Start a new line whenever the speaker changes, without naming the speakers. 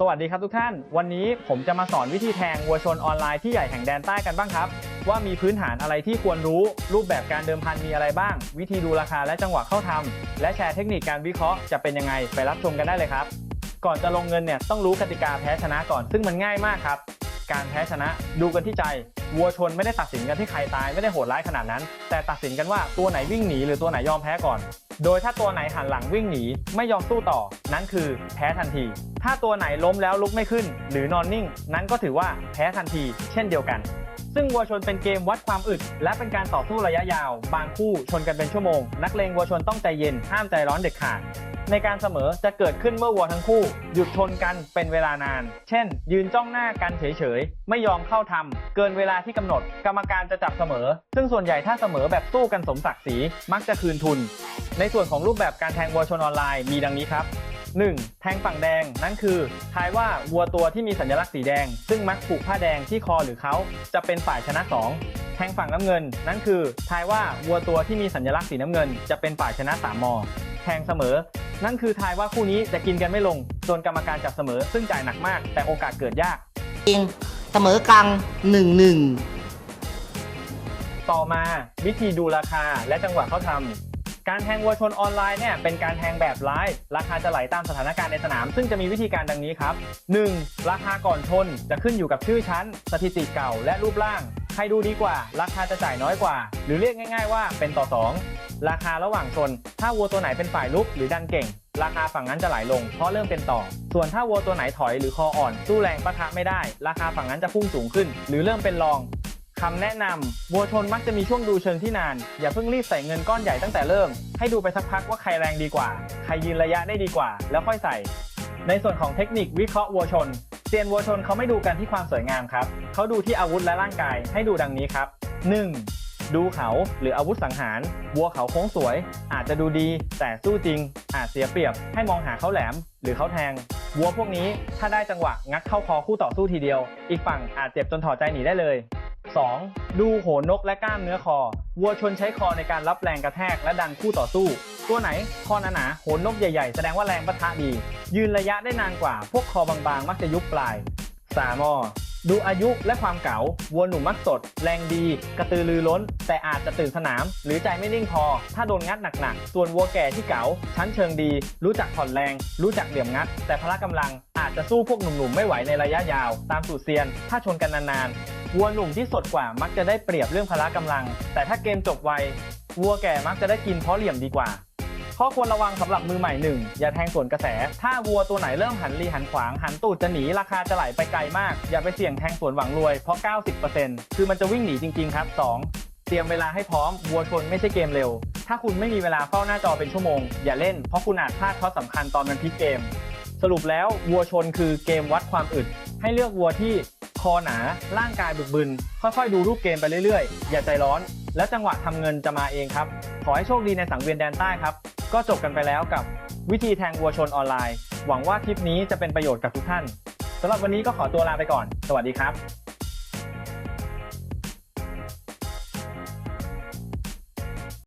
สวัสดีครับทุกท่าน วันนี้ผมจะมาสอนวิธีแทงวัวชนออนไลน์ที่ใหญ่แห่งแดนใต้กันบ้างครับ ว่ามีพื้นฐานอะไรที่ควรรู้ รูปแบบการเดิมพันมีอะไรบ้าง วิธีดูราคาและจังหวะเข้าทำและแชร์เทคนิคการวิเคราะห์จะเป็นยังไงไปรับชมกันได้เลยครับ ก่อนจะลงเงินเนี่ยต้องรู้กติกาแพ้ชนะก่อนซึ่งมันง่ายมากครับ การแพ้ชนะดูกันที่ใจ วัวชนไม่ได้ตัดสินกันที่ใครตายไม่ได้โหดร้ายขนาดนั้น แต่ตัดสินกันว่าตัวไหนวิ่งหนีหรือตัวไหนยอมแพ้ก่อน โดยถ้าตัวไหนหันหลังวิ่งหนีไม่ยอมสู้ต่อ นั้นคือแพ้ทันที ถ้าตัวไหนล้มแล้วลุกไม่ขึ้น หรือนอนนิ่ง นั้นก็ถือว่าแพ้ทันที เช่นเดียวกัน ซึ่งวัวชนเป็นเกมวัดความอึด และเป็นการต่อสู้ระยะยาว บางคู่ชนกันเป็นชั่วโมง นักเลงวัวชนต้องใจเย็นห้ามใจร้อนเด็ดขาดในการเสมอจะเกิดขึ้นเมื่อวัวทั้งคู่ หยุดชนกันเป็นเวลานาน เช่น ยืนจ้องหน้ากันเฉยๆ ไม่ยอมเข้าทำเกินเวลาที่กำหนด กรรมการจะจับเสมอ ซึ่งส่วนใหญ่ถ้าเสมอแบบสู้กันสมศักดิ์ศรีมักจะคืนทุน ในส่วนของรูปแบบการแทงวัวชนออนไลน์มีดังนี้ครับ 1. แทงฝั่งแดง นั่นคือทายว่าวัวตัวที่มีสัญลักษณ์สีแดง ซึ่งมักผูกผ้าแดงที่คอหรือเขาจะเป็นฝ่ายชนะ 2 แทงฝั่งน้ำเงิน นั่นคือทายว่าวัวตัวที่มีสัญลักษณ์สีน้ำเงิน จะเป็นฝ่ายชนะ 3 มอ แทงเสมอ นั่นคือทายว่าคู่นี้จะกินกันไม่ลงจนกรรมการจับเสมอ ซึ่งจ่ายหนักมาก แต่โอกาสเกิดยาก
เองเสมอกลางหนึ่งหนึ่ง
ต่อมาวิธีดูราคาและจังหวะเข้าทำ การแทงวัวชนออนไลน์เนี่ยเป็นการแทงแบบไลฟ์ราคาจะไหลตามสถานการณ์ในสนาม ซึ่งจะมีวิธีการดังนี้ครับ 1. ราคาก่อนชนจะขึ้นอยู่กับชื่อชั้น สถิติเก่าและรูปร่าง ใครดูดีกว่า ราคาจะจ่ายน้อยกว่า หรือเรียกง่าย ๆ ว่าเป็นต่อ 2 ราคาระหว่างชน ถ้าวัวตัวไหนเป็นฝ่ายลุกหรือดันเก่ง ราคาฝั่งนั้นจะไหลลง เพราะเริ่มเป็นต่อ ส่วนถ้าวัวตัวไหนถอยหรือคออ่อนสู้แรงปะทะไม่ได้ ราคาฝั่งนั้นจะพุ่งสูงขึ้น หรือเริ่มเป็นรอง คำแนะนำวัวชนมักจะมีช่วงดูเชิงที่นาน อย่าเพิ่งรีบใส่เงินก้อนใหญ่ตั้งแต่เริ่ม ให้ดูไปสักพักว่าใครแรงดีกว่า ใครยืนระยะได้ดีกว่า แล้วค่อยใส่ ในส่วนของเทคนิควิเคราะห์วัวชนเซียนวัวชนเขาไม่ดูกันที่ความสวยงามครับ เขาดูที่อาวุธและร่างกายให้ดูดังนี้ครับ 1. ดูเขาหรืออาวุธสังหาร วัวเขาโค้งสวย อาจจะดูดีแต่สู้จริง อาจเสียเปรียบ ให้มองหาเขาแหลม หรือเขาแทง วัวพวกนี้ถ้าได้จังหวะงัดเข้าคอคู่ต่อสู้ทีเดียว อีกฝั่งอาจเจ็บจนถอดใจหนีได้เลย 2. ดูโหนนกและกล้ามเนื้อคอ วัวชนใช้คอในการรับแรงกระแทกและดันคู่ต่อสู้ ตัวไหนคอหนาๆโหนนกใหญ่ๆ แสดงว่าแรงปะทะดี ยืนระยะได้นานกว่า พวกคอบางๆ มักจะยุบปลาย 3. ดูอายุและความเก๋าวัวหนุ่มมักสด แรงดี กระตือรือร้น แต่อาจจะตื่นสนาม หรือใจไม่นิ่งพอ ถ้าโดนงัดหนักๆ ส่วนวัวแก่ที่เก๋าชั้นเชิงดี รู้จักผ่อนแรง รู้จักเหลี่ยมงัด แต่พละกำลังอาจจะสู้พวกหนุ่มๆ ไม่ไหวในระยะยาว ตามสูตรเซียน ถ้าชนกันนานๆ วัวหนุ่มที่สดกว่ามักจะได้เปรียบเรื่องพละกำลัง แต่ถ้าเกมจบไววัวแก่มักจะได้กินเพราะเหลี่ยมดีกว่า ข้อควรระวังสำหรับมือใหม่หนึ่งอย่าแทงสวนกระแส ถ้าวัวตัวไหนเริ่มหันรีหันขวาง หันตูดจะหนีราคาจะไหลไปไกลมาก อย่าไปเสี่ยงแทงสวนหวังรวยเพราะ 90%คือมันจะวิ่งหนีจริง ๆ ครับ 2. เตรียมเวลาให้พร้อมวัวชนไม่ใช่เกมเร็ว ถ้าคุณไม่มีเวลาเฝ้าหน้าจอเป็นชั่วโมง อย่าเล่นเพราะคุณอาจพลาดข้อสำคัญตอนมันพลิกเกม สรุปแล้ววัวชนคือเกมวัดความอึด ให้เลือกวัวที่คอหนา ร่างกายบึกบึน ค่อยๆ ดูรูปเกมไปเรื่อยๆ อย่าใจร้อน แล้วจังหวะทำเงินจะมาเองครับ อให้โชคดีในสังเวียนแดนใต้ครับ ก็จบกันไปแล้วกับวิธีแทงวัวชนออนไลน์ หวังว่าคลิปนี้จะเป็นประโยชน์กับทุกท่านสำหรับวันนี้ก็ขอตัวลาไปก่อน สวัสดีครับ